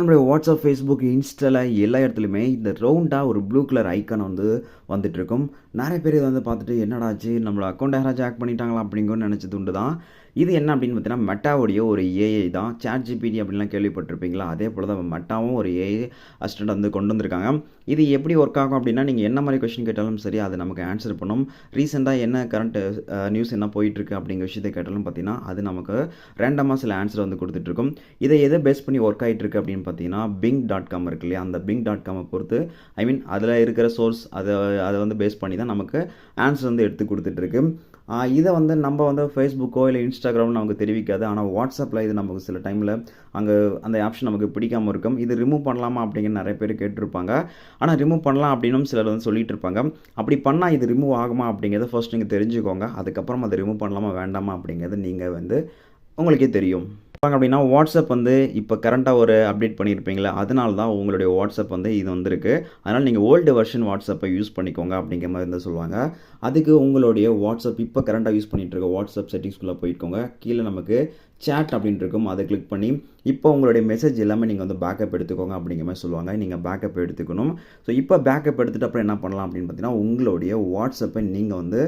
நம்மளுடைய WhatsApp Facebook இன்ஸ்டால எல்லா இடத்துலையுமே இந்த ரவுண்டாக ஒரு ப்ளூ கலர் ஐக்கான் வந்து வந்துட்டு இருக்கும் நிறைய பேர் இதை வந்து பார்த்துட்டு என்னடா ஆச்சு? நம்மளோட அக்கௌண்ட் யாராச்சும் ஹேக் பண்ணிட்டாங்களா? அப்படிங்கன்னு நினச்சது உண்டு தான் இது என்ன அப்படின்னு பார்த்தீங்கன்னா மெட்டாவுடைய ஒரு ஏஐ தான். சேட் ஜிபிடி அப்படின்லாம் கேள்விப்பட்டிருப்பீங்களா? அதே போல் தான் மெட்டாவும் ஒரு ஏஐ அசிஸ்டன்ட் வந்து கொண்டு வந்திருக்காங்க. இது எப்படி ஒர்க் ஆகும் அப்படின்னா நீங்கள் என்ன மாதிரி கொஷின் கேட்டாலும் சரி அதை நமக்கு ஆன்சர் பண்ணும். ரீசெண்டாக என்ன கரண்ட் நியூஸ் என்ன போயிட்டுருக்கு அப்படிங்கிற விஷயத்தை கேட்டாலும் பார்த்தீங்கன்னா அது நமக்கு ரேண்டமாக சில ஆன்சர் வந்து கொடுத்துட்ருக்கும் இதை எதை பேஸ் பண்ணி ஒர்க் ஆகிட்டு இருக்கு அப்படின்னு பார்த்தீங்கன்னா பிங் டாட் காம் இருக்கு இல்லையா? அந்த பிங் டாட் காமை பொறுத்து ஐ மீன் அதில் இருக்கிற சோர்ஸ் அதை அதை வந்து பேஸ் பண்ணி தான் நமக்கு ஆன்சர் வந்து எடுத்து கொடுத்துட்ருக்கு இதை வந்து நம்ம வந்து ஃபேஸ்புக்கோ இல்லை இன்ஸ்டாகிராமோ நமக்கு தெரிவிக்காது. ஆனால் வாட்ஸ்அப்பில் இது நமக்கு சில டைமில் அங்கே அந்த ஆப்ஷன் நமக்கு பிடிக்காமல் இருக்கும். இது ரிமூவ் பண்ணலாமா அப்படிங்கிற நிறைய பேர் கேட்டிருப்பாங்க. ஆனால் ரிமூவ் பண்ணலாம் அப்படின்னும் சிலர் வந்து சொல்லிட்டு இருப்பாங்க. அப்படி பண்ணால் இது ரிமூவ் ஆகுமா அப்படிங்கிறத ஃபர்ஸ்ட் நீங்கள் தெரிஞ்சுக்கோங்க. அதுக்கப்புறம் அதை ரிமூவ் பண்ணலாமா வேண்டாமா அப்படிங்கிறது நீங்கள் வந்து உங்களுக்கே தெரியும். பார்ப்பாங்க அப்படின்னா வாட்ஸ்அப் வந்து இப்போ கரண்ட்டாக ஒரு அப்டேட் பண்ணியிருப்பீங்களா அதனால தான் உங்களுடைய வாட்ஸ்அப் வந்து இது வந்திருக்கு. அதனால் நீங்கள் ஓல்டு வெர்ஷன் வாட்ஸ்அப்பை யூஸ் பண்ணிக்கோங்க அப்படிங்கிற மாதிரி இருந்தால் சொல்லுவாங்க. அதுக்கு உங்களுடைய வாட்ஸ்அப் இப்போ கரண்ட்டாக யூஸ் பண்ணிகிட்டு இருக்க வாட்ஸ்அப் செட்டிங்ஸ்குள்ளே போயிக்கோங்க. கீழே நமக்கு சேட் அப்படின்ட்டு இருக்கும் அதை கிளிக் பண்ணி இப்போ உங்களுடைய மெசேஜ் எல்லாமே நீங்கள் வந்து பேக்கப் எடுத்துக்கோங்க அப்படிங்கிற மாதிரி சொல்லுவாங்க. நீங்கள் பேக்கப் எடுத்துக்கணும். ஸோ இப்போ பேக்கப் எடுத்துகிட்டு அப்புறம் என்ன பண்ணலாம் அப்படின்னு பார்த்தீங்கன்னா உங்களுடைய வாட்ஸ்அப்பை நீங்கள் வந்து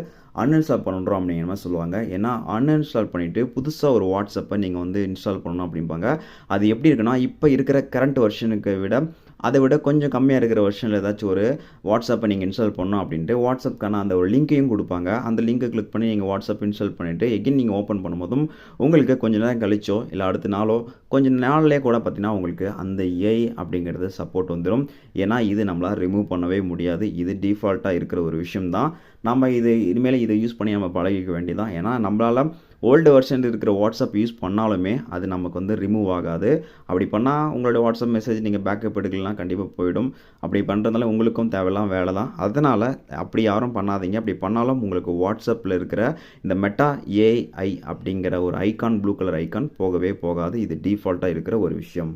அன்இன்ஸ்டால் பண்ணுறோம் அப்படிங்கிற மாதிரி சொல்லுவாங்க. ஏன்னா அன்இன்ஸ்டால் பண்ணிவிட்டு புதுசாக ஒரு வாட்ஸ்அப்பை நீங்கள் வந்து இன்ஸ்டால் பண்ணணும் அப்படிம்பாங்க. அது எப்படி இருக்குன்னா இப்போ இருக்கிற கரண்ட் வெர்ஷனுக்கு விட அதை விட கொஞ்சம் கம்மியாக இருக்கிற வெர்ஷனில் ஏதாச்சும் ஒரு வாட்ஸ்அப்பை நீங்கள் இன்ஸ்டால் பண்ணணும் அப்படின்ட்டு வாட்ஸ்அப்க்கான அந்த ஒரு லிங்க்கையும் கொடுப்பாங்க. அந்த லிங்கை கிளிக் பண்ணி நீங்கள் வாட்ஸ்அப் இன்ஸ்டால் பண்ணிவிட்டு எகின் நீங்கள் ஓப்பன் பண்ணும்போதும் உங்களுக்கு கொஞ்ச நேரம் கழிச்சோ இல்லை அடுத்த நாளோ கொஞ்சம் நாள்லேயே கூட பார்த்தீங்கன்னா உங்களுக்கு அந்த ஏஐ அப்படிங்கிறது சப்போர்ட் வந்துடும் ஏன்னா இது நம்மளால் ரிமூவ் பண்ணவே முடியாது. இது டிஃபால்ட்டாக இருக்கிற ஒரு விஷயம் தான் நம்ம இது இனிமேல் இதை யூஸ் பண்ணி நம்ம பழகிக்க வேண்டியதான் ஏன்னா நம்மளால் ஓல்டு வெர்ஷன் இருக்கிற வாட்ஸ்அப் யூஸ் பண்ணாலுமே அது நமக்கு வந்து ரிமூவ் ஆகாது. அப்படி பண்ணால் உங்களோட வாட்ஸ்அப் மெசேஜ் நீங்கள் பேக்கப் எடுக்கலாம் கண்டிப்பாக போயிடும். அப்படி பண்ணுறதுனால உங்களுக்கும் தேவையில்லாம் வேலை தான். அதனால் அப்படி யாரும் பண்ணாதீங்க. அப்படி பண்ணாலும் உங்களுக்கு வாட்ஸ்அப்பில் இருக்கிற இந்த மெட்டா ஏஐ அப்படிங்கிற ஒரு ஐக்கான் ப்ளூ கலர் ஐக்கான் போகவே போகாது. இது டிஃபால்ட்டாக இருக்கிற ஒரு விஷயம்.